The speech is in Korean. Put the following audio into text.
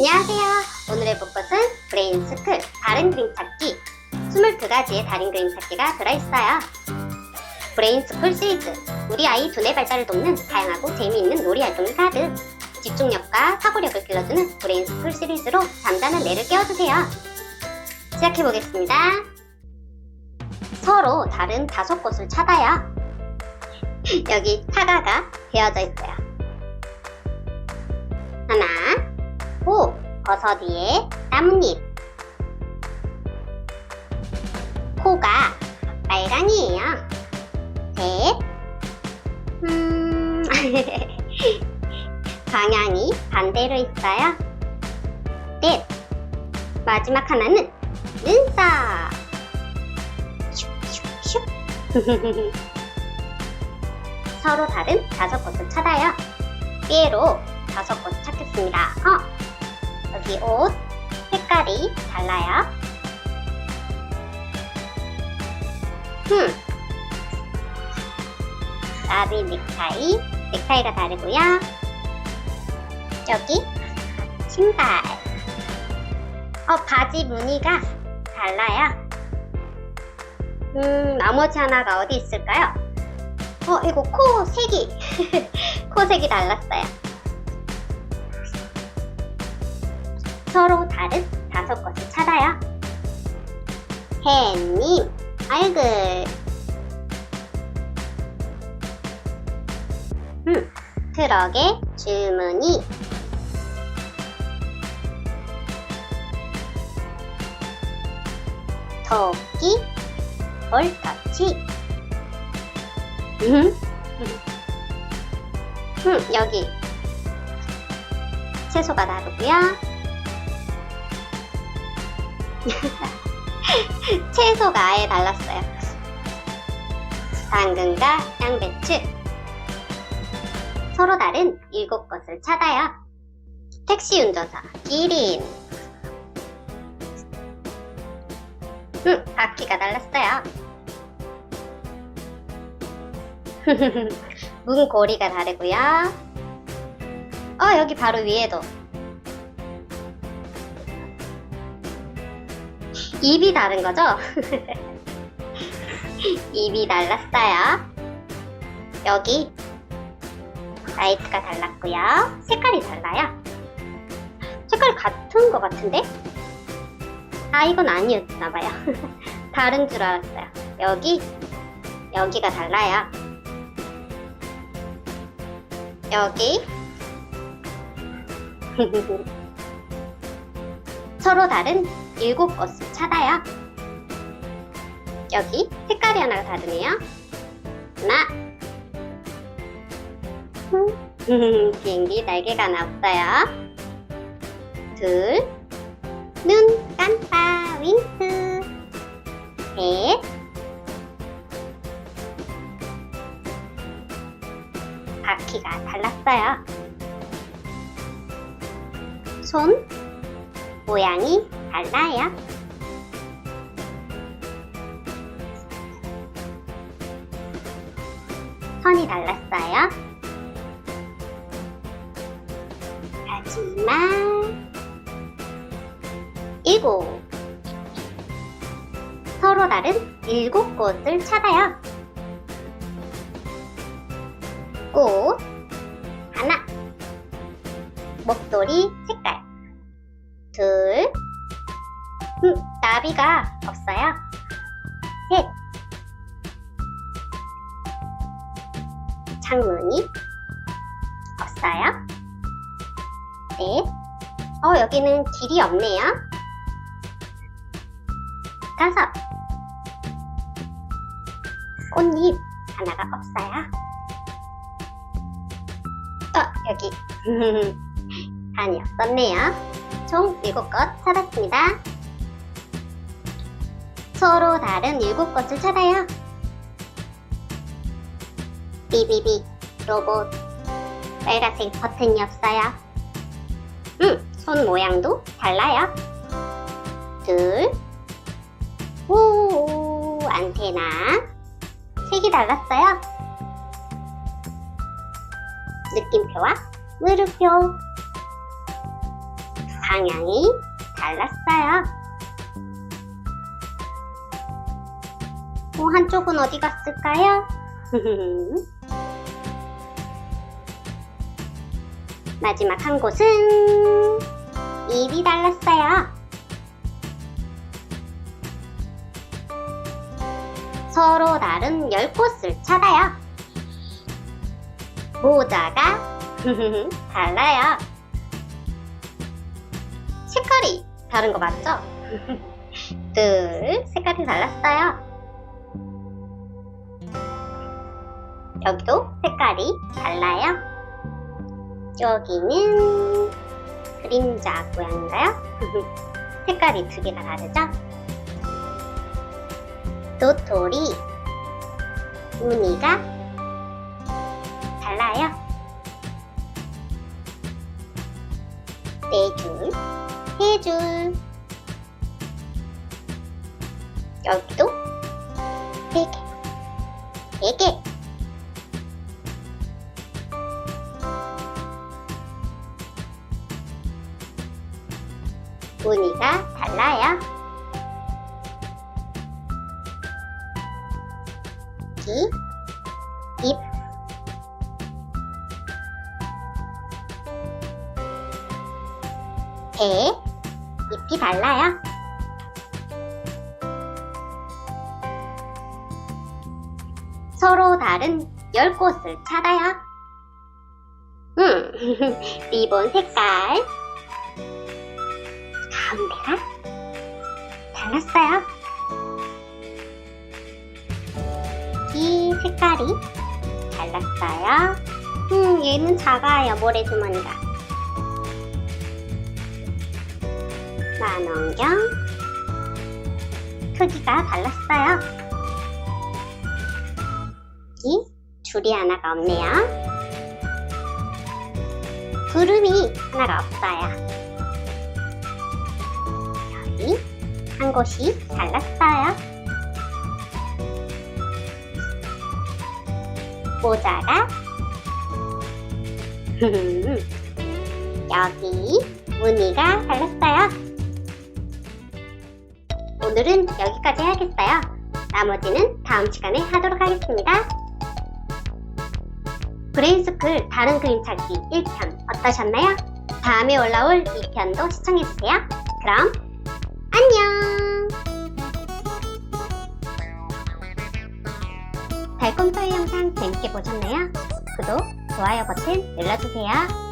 안녕하세요. 오늘 해볼 것은 브레인스쿨 다른 그림 찾기 22가지의 다른 그림 찾기가 들어있어요. 브레인스쿨 시리즈 우리 아이 두뇌 발달을 돕는 다양하고 재미있는 놀이 활동이 가득 집중력과 사고력을 길러주는 브레인스쿨 시리즈로 잠자는 뇌를 깨워주세요. 시작해보겠습니다. 서로 다른 다섯 곳을 찾아요. 여기 사과가 되어져 있어요. 하나, 호, 버섯 위에 나뭇잎. 코가 빨강이에요. 셋, 음, 방향이 반대로 있어요. 넷, 마지막 하나는 눈썹. 슉슉슉. 서로 다른 다섯 곳을 찾아요. 삐에로 다섯 곳 찾겠습니다. 어, 여기 옷 색깔이 달라요. 흠. 나비 넥타이, 넥타이가 다르고요. 여기 신발. 어, 바지 무늬가 달라요. 음, 나머지 하나가 어디 있을까요? 어, 이거 코 색이, 코 색이 달랐어요. 서로 다른 다섯 것을 찾아요. 햇님, 얼굴. 음, 트럭의 주머니. 토끼, 볼터치. 음, 음, 여기 채소가 다르고요. 채소가 아예 달랐어요. 당근과 양배추. 서로 다른 일곱 것을 찾아요. 택시 운전사, 기린. 음, 바퀴가 달랐어요. 문고리가 다르고요. 어, 여기 바로 위에도 입이 다른 거죠? 입이 달랐어요. 여기 라이트가 달랐고요. 색깔이 달라요. 색깔 같은 것 같은데? 아, 이건 아니었나봐요. 다른 줄 알았어요. 여기, 여기가 달라요. 여기. 서로 다른 일곱 것을 찾아요. 여기 색깔이 하나가 다르네요. 하나. 음, 비행기 날개가 하나 없어요. 둘. 눈 깜빡 윙크. 셋. 바퀴가 달랐어요. 손 모양이 달라요. 선이 달랐어요. 하지만 일곱 서로 다른 일곱 꽃을 찾아요. 꽃 하나 목도리 색깔 나비가 없어요. 셋 창문이 없어요. 넷 어, 여기는 길이 없네요. 다섯 꽃잎 하나가 없어요. 어, 여기 단이 없었네요. 총 7것 찾았습니다. 서로 다른 7것을 찾아요. 비비비 로봇 빨간색 버튼이 없어요. 음, 손 모양도 달라요. 둘, 오, 안테나 색이 달랐어요. 느낌표와 물음표 방향이 달랐어요. 어, 한쪽은 어디 갔을까요? 마지막 한 곳은 입이 달랐어요. 서로 다른 열 곳을 찾아요. 모자가 달라요. 색깔이 다른 거 맞죠? 둘, 색깔이 달랐어요. 여기도 색깔이 달라요. 여기는 그림자 모양인가요? 색깔이 두 개가 다르죠? 도토리, 무늬가 달라요. 네 줄, 세 줄. 여기도 세 개, 네 개. 무늬가 달라요. 이, 입, 배, 잎이 달라요. 서로 다른 열 곳을 찾아요. 음, 리본 색깔. 가운데가 달랐어요. 이 색깔이 달랐어요. 음, 얘는 작아요, 모래주머니가. 만원경 크기가 달랐어요. 이 줄이 하나가 없네요. 구름이 하나가 없어요. 한 곳이 달랐어요. 모자가 여기 무늬가 달랐어요. 오늘은 여기까지 해야겠어요. 나머지는 다음 시간에 하도록 하겠습니다. 브레인스쿨 다른 그림 찾기 1편 어떠셨나요? 다음에 올라올 2편도 시청해주세요. 그럼 보셨나요? 구독, 좋아요 버튼 눌러주세요.